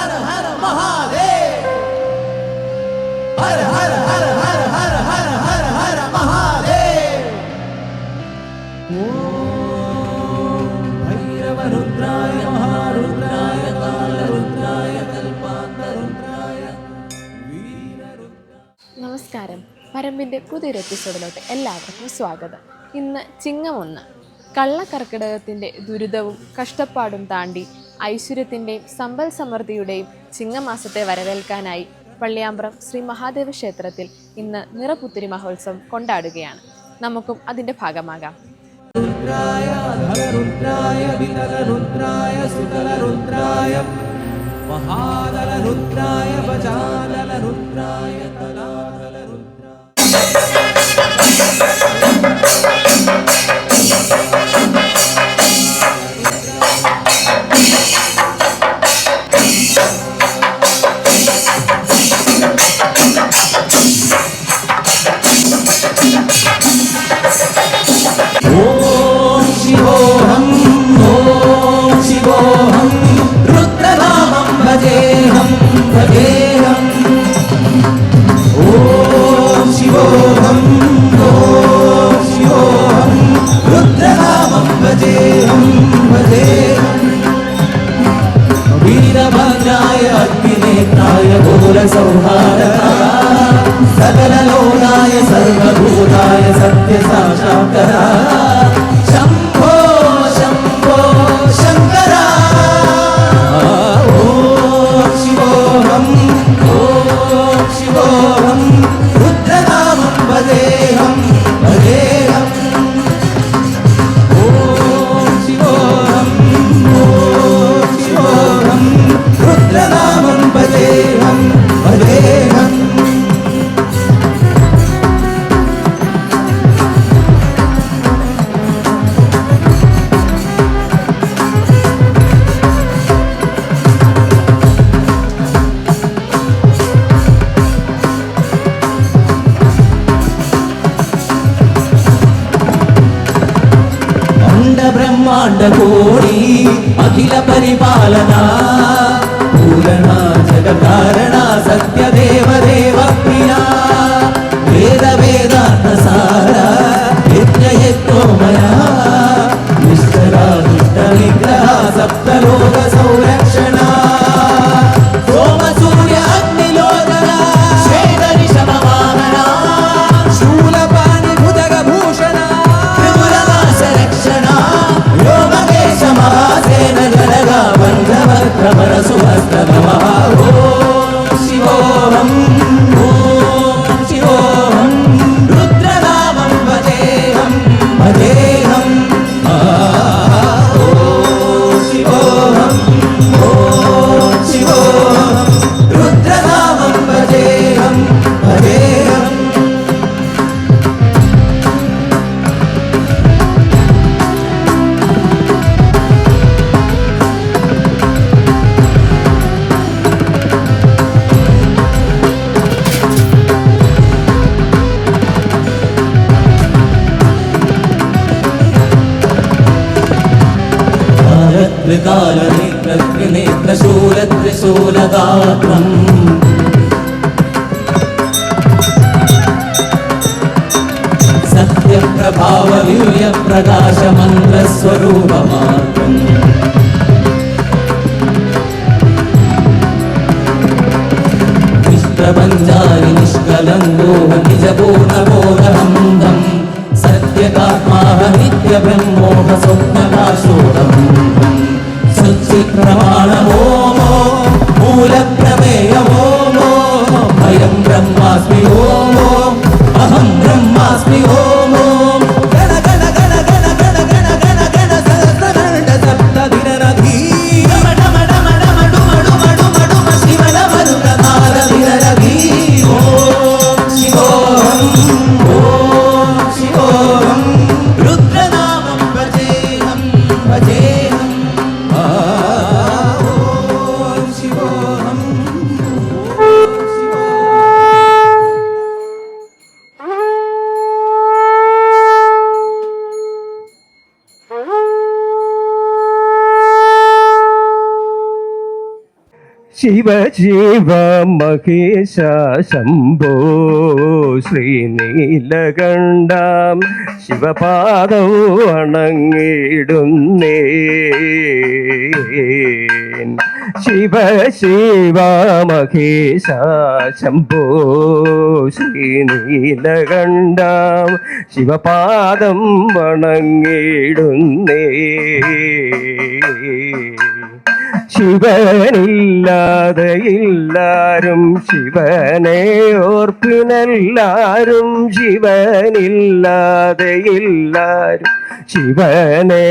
ഹര ഹര ഹര ഹര ഹര ഹര ഹര ഹര നമസ്കാരം. പരമ്പിന്റെ പുതിയൊരു എപ്പിസോഡിലോട്ട് എല്ലാവർക്കും സ്വാഗതം. ഇന്ന് ചിങ്ങമൊന്ന് കള്ളക്കർക്കിടകത്തിന്റെ ദുരിതവും കഷ്ടപ്പാടും താണ്ടി ഐശ്വര്യത്തിന്റെയും സമ്പൽ സമൃദ്ധിയുടെയും ചിങ്ങമാസത്തെ വരവേൽക്കാനായി പള്ളിയാമ്പ്രം ശ്രീ മഹാദേവ ക്ഷേത്രത്തിൽ ഇന്ന് നിറപുത്തിരി മഹോത്സവം കൊണ്ടാടുകയാണ്. നമുക്കും അതിന്റെ ഭാഗമാകാം. രുദ്രായ രുദ്രായ രുദ്രായ രുദ്രായ മഹാദല కోడి అఖిల పరిపాలన పూరణ జగకారణ సత్ कृतालनेत्रकृनेत्रशूलत्रिशूलगात्रम् सत्यप्रभाववीर्यप्रकाशमन्त्रस्वरूपमात्रम् निष्प्रपञ्चानि शमन्द्रस्वरूपमात्रि निष्कलं सत्यकात्माह नित्यब्रह्मोह प्रकाशोकम् മനസ്സിൽ ബ്രഹ്മാസ്മി ഓമോ അഹം ബ്രഹ്മാസ്മി ഓമോ ശിവ ശിവ മഹേശ ശംഭോ ശ്രീനീലകണ്ഠാം ശിവപാദോ അണങ്ങിടുന്നേ ശിവ ശിവ മഹേശ ശംഭോ ശ്രീനീലകണ്ഠാം ശിവപാദം വണങ്ങിടുന്നേ ശിവനില്ലാതെ എല്ലാരും ശിവനെ ഓർപ്പിനെല്ലാരും ശിവനില്ലാതെ എല്ലാരും ശിവനെ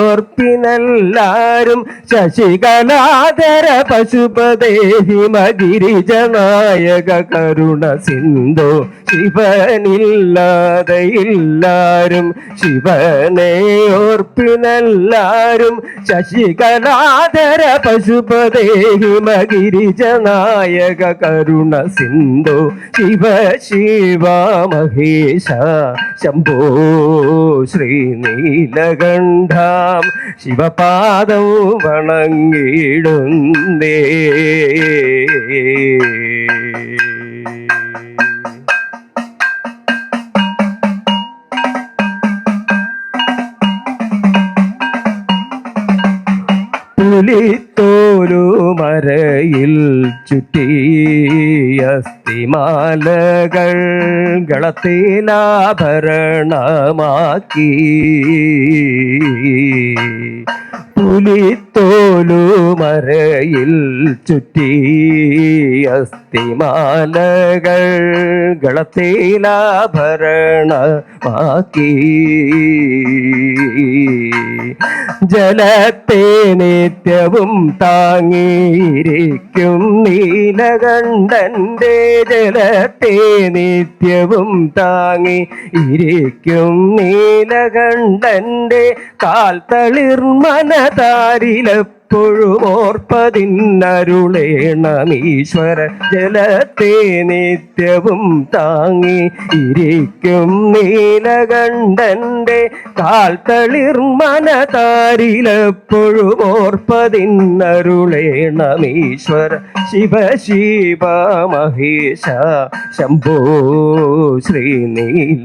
ഓർപ്പിനെല്ലാരും ശശികലാധര പശുപദേഹി മഗിരിജനായക കരുണ സിന്ധു ശിവനില്ലാതെ എല്ലാരും ശിവനെ ഓർപ്പിനെല്ലാരും ശശികലാധര പശുപദേഹി മഗിരിജനായക കരുണ സിന്ധു ശിവ ശിവ മഹേശ ശംഭോ ശ്രീനീലകണ്ഠാം ശിവപാദം വണങ്ങിയിടുന്നേ. പുലിത്തോലു മരയിൽ ചുറ്റി അസ്ഥിമാലകൾ ഗളത്തിലാഭരണമാക്കി. പുലിത്തോലു മരയിൽ ചുറ്റി അസ്ഥിമാലകൾ ഗളത്തിലാഭരണമാക്കി. ജലത്തെ നിത്യവും താങ്ങിയിരിക്കും നീലകണ്ഠന്റെ ജലത്തെ നിത്യവും താങ്ങി ഇരിക്കും നീലകണ്ഠന്റെ കാൽ തളിർമനതാരിലെപ്പോഴും ഓർപ്പതിന്നരുളേണമീശ്വര ജലത്തെ നിത്യവും താങ്ങി ഇരിക്കും നീലകണ്ഠന്റെ കാൽ തളിർമനതാരിലെപ്പോഴും ഓർപ്പതിന്നരുളേണമീശ്വര ശിവ ശിവ മഹേശ ശംഭോ ശ്രീനീലകണ്ഠാം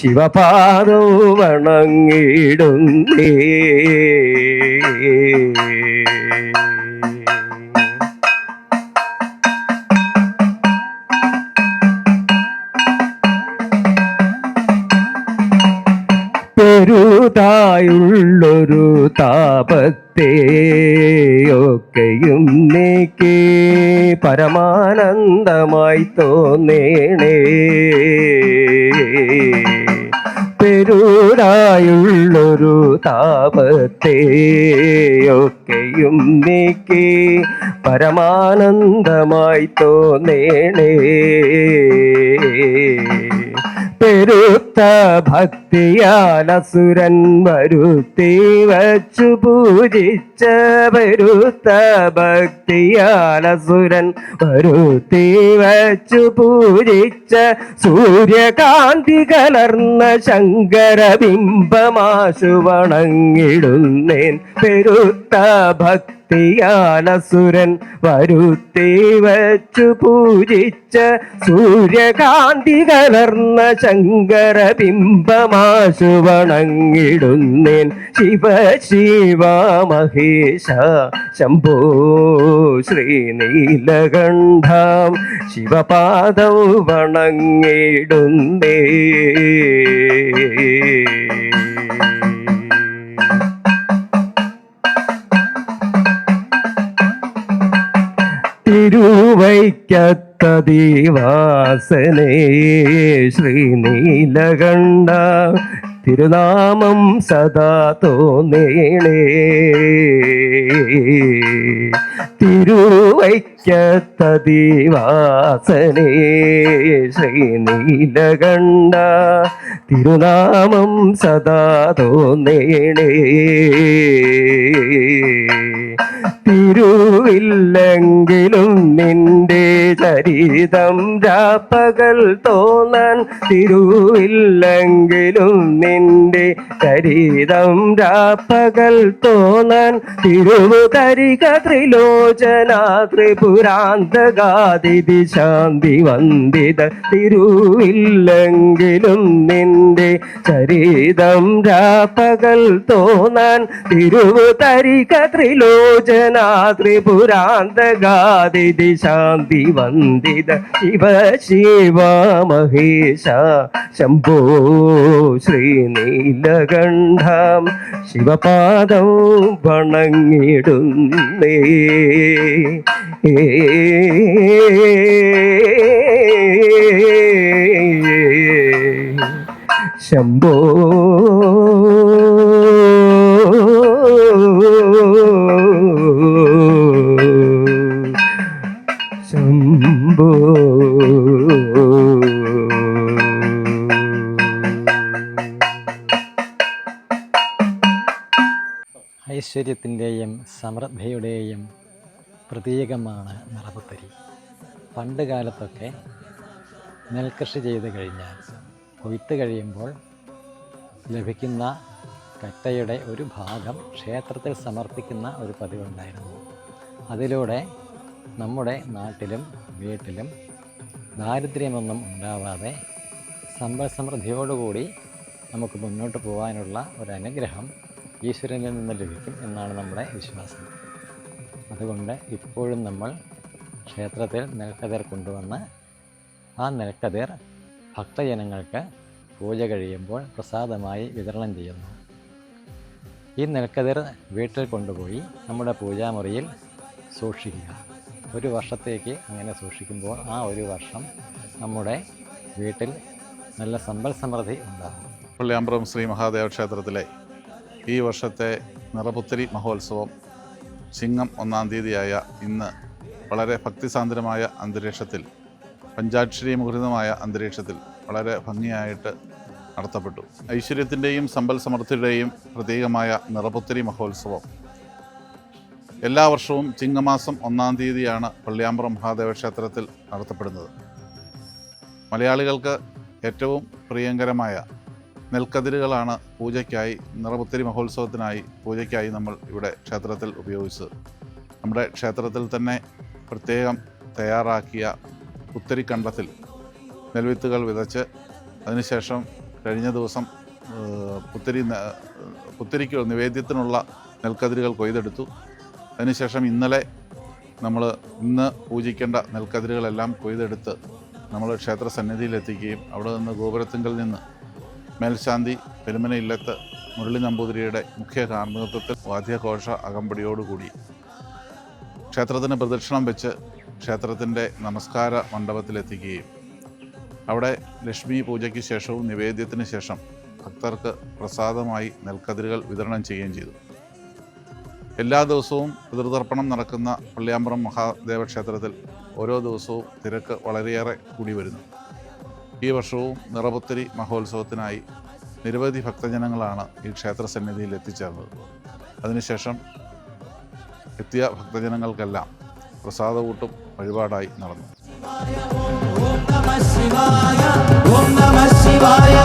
ശിവപാദോ വണങ്ങിടുന്നേ. പെരുതായുള്ളൊരു താപത്തെയൊക്കെയും നീക്കി പരമാനന്ദമായി തോന്നേണേ. പെരുതായുള്ളൊരു താപത്തെയൊക്കെയും നീക്കി പരമാനന്ദമായി തോന്നേണേ. പെരുത്ത ഭക്തിയാൽ അസുരൻ വരുത്തി വച്ചു പൂജിച്ച വരുത്ത ഭക്തിയാൽ അസുരൻ വരുത്തി വച്ചു പൂജിച്ച സൂര്യകാന്തി കലർന്ന ശങ്കര ബിംബമാശു വണങ്ങിടുന്നേൻ പെരുത്ത ഭക്തി ഭക്തിയാലസുരൻ വരുത്തി വച്ചു പൂജിച്ച സൂര്യകാന്തി കലർന്ന ശങ്കര ബിംബമാശു വണങ്ങിടുന്നേൻ ശിവ ശിവ മഹേശ ശംഭോ ശ്രീനീലകണ്ഠാം ശിവപാദം വണങ്ങിടുന്നേ. തിരുവൈക്കത്തതിവാസനേ ശ്രീനീലകണ്ഠ തിരുനാമം സദാ തോന്നേണേ. തിരുവൈക്കത്തതിവാസനേ ശ്രീനീലകണ്ഠ തിരുനാമം സദാ തോന്നേണേ. തിരുവില്ലെങ്കിലും നിന്റെ ചരിതം രാപ്പകൽ തോന്നാൻ തിരുവില്ലെങ്കിലും നിന്റെ ചരിതം രാപ്പകൽ തോന്നാൻ തിരുവുതരിക ത്രിലോചന ത്രിപുരാന്തകാതിഥി ശാന്തി വന്ദിത തിരുവില്ലെങ്കിലും നിന്റെ ചരിതം രാപ്പകൽ തോന്നാൻ തിരുവുതരിക ത്രിലോചന ത്രിപുരാന്തകാതിഥി ശാന്തി വന്ദിത ശിവ ശിവ മഹേശ ശംഭോ ശ്രീനീലകണ്ഠം ശിവപാദം വണങ്ങിടുന്നേ. ശംഭോ ഐശ്വര്യത്തിന്റെയും സമൃദ്ധിയുടെയും പ്രതീകമാണ് നിറപുത്തരി. പണ്ട് കാലത്തൊക്കെ നെൽകൃഷി ചെയ്ത് കഴിഞ്ഞാൽ കൊയ്ത്ത് കഴിയുമ്പോൾ ലഭിക്കുന്ന കറ്റയുടെ ഒരു ഭാഗം ക്ഷേത്രത്തിൽ സമർപ്പിക്കുന്ന ഒരു പതിവുണ്ടായിരുന്നു. അതിലൂടെ നമ്മുടെ നാട്ടിലും വീട്ടിലും ദാരിദ്ര്യമൊന്നും ഉണ്ടാവാതെ സമ്പൽ സമൃദ്ധിയോടുകൂടി നമുക്ക് മുന്നോട്ട് പോകാനുള്ള ഒരു അനുഗ്രഹം ഈശ്വരനിൽ നിന്ന് ലഭിക്കും എന്നാണ് നമ്മുടെ വിശ്വാസം. അതുകൊണ്ട് ഇപ്പോഴും നമ്മൾ ക്ഷേത്രത്തിൽ നെൽക്കതിർ കൊണ്ടുവന്ന് ആ നെൽക്കതിർ ഭക്തജനങ്ങൾക്ക് പൂജ കഴിയുമ്പോൾ പ്രസാദമായി വിതരണം ചെയ്യുന്നു. ഈ നെൽക്കതിർ വീട്ടിൽ കൊണ്ടുപോയി നമ്മുടെ പൂജാമുറിയിൽ സൂക്ഷിക്കുക. ഒരു വർഷത്തേക്ക് അങ്ങനെ സൂക്ഷിക്കുമ്പോൾ ആ ഒരു വർഷം നമ്മുടെ വീട്ടിൽ നല്ല സമ്പൽ സമൃദ്ധി ഉണ്ടാകും. പള്ളിയാമ്പ്രം ശ്രീ മഹാദേവ ക്ഷേത്രത്തിലെ ഈ വർഷത്തെ നിറപുത്തരി മഹോത്സവം ചിങ്ങം ഒന്നാം തീയതിയായ ഇന്ന് വളരെ ഭക്തിസാന്ദ്രമായ അന്തരീക്ഷത്തിൽ പഞ്ചാക്ഷരി മുഹൃതമായ അന്തരീക്ഷത്തിൽ വളരെ ഭംഗിയായിട്ട് നടത്തപ്പെട്ടു. ഐശ്വര്യത്തിന്റെയും സമ്പൽ സമൃദ്ധിയുടെയും പ്രതീകമായ നിറപുത്തരി മഹോത്സവം. എല്ലാ വർഷവും ചിങ്ങമാസം ഒന്നാം തീയതിയാണ് പള്ളിയാമ്പ്രം മഹാദേവ ക്ഷേത്രത്തിൽ നടത്തപ്പെടുന്നത്. മലയാളികൾക്ക് ഏറ്റവും പ്രിയങ്കരമായ നെൽക്കതിരുകളാണ് പൂജയ്ക്കായി നിറപുത്തരി മഹോത്സവത്തിനായി പൂജയ്ക്കായി നമ്മൾ ഇവിടെ ക്ഷേത്രത്തിൽ ഉപയോഗിച്ചത്. നമ്മുടെ ക്ഷേത്രത്തിൽ തന്നെ പ്രത്യേകം തയ്യാറാക്കിയ പുത്തരിക്കണ്ടത്തിൽ നെൽവിത്തുകൾ വിതച്ച് അതിനുശേഷം കഴിഞ്ഞ ദിവസം പുത്തരി പുത്തരിക്ക് നിവേദ്യത്തിനുള്ള നെൽക്കതിരുകൾ കൊയ്തെടുത്തു. അതിനുശേഷം ഇന്നലെ നമ്മൾ ഇന്ന് പൂജിക്കേണ്ട നെൽക്കതിരുകളെല്ലാം കൊയ്തെടുത്ത് നമ്മൾ ക്ഷേത്ര സന്നിധിയിലെത്തിക്കുകയും അവിടെ നിന്ന് ഗോപുരത്തിങ്കൽ നിന്ന് മേൽശാന്തി പെരുമന ഇല്ലത്ത് മുരളി നമ്പൂതിരിയുടെ മുഖ്യ കാർമ്മികത്വത്തിൽ വാദ്യഘോഷ അകമ്പടിയോടുകൂടി ക്ഷേത്രത്തിന് പ്രദക്ഷിണം വെച്ച് ക്ഷേത്രത്തിന്റെ നമസ്കാര മണ്ഡപത്തിലെത്തിക്കുകയും. അവിടെ ലക്ഷ്മി പൂജയ്ക്ക് ശേഷവും നിവേദ്യത്തിന് ശേഷം ഭക്തർക്ക് പ്രസാദമായി നെൽക്കതിരുകൾ വിതരണം ചെയ്യുകയും ചെയ്തു. എല്ലാ ദിവസവും പിതൃതർപ്പണം നടക്കുന്ന പള്ളിയാമ്പ്രം മഹാദേവക്ഷേത്രത്തിൽ ഓരോ ദിവസവും തിരക്ക് വളരെയേറെ കൂടി വരുന്നു. ഈ വർഷവും നിറപുത്തരി മഹോത്സവത്തിനായി നിരവധി ഭക്തജനങ്ങളാണ് ഈ ക്ഷേത്ര സന്നിധിയിൽ എത്തിച്ചേർന്നത്. അതിനുശേഷം എത്തിയ ഭക്തജനങ്ങൾക്കെല്ലാം പ്രസാദകൂട്ടും വഴിപാടായി നടന്നു. ഓം നമ ശിവായ.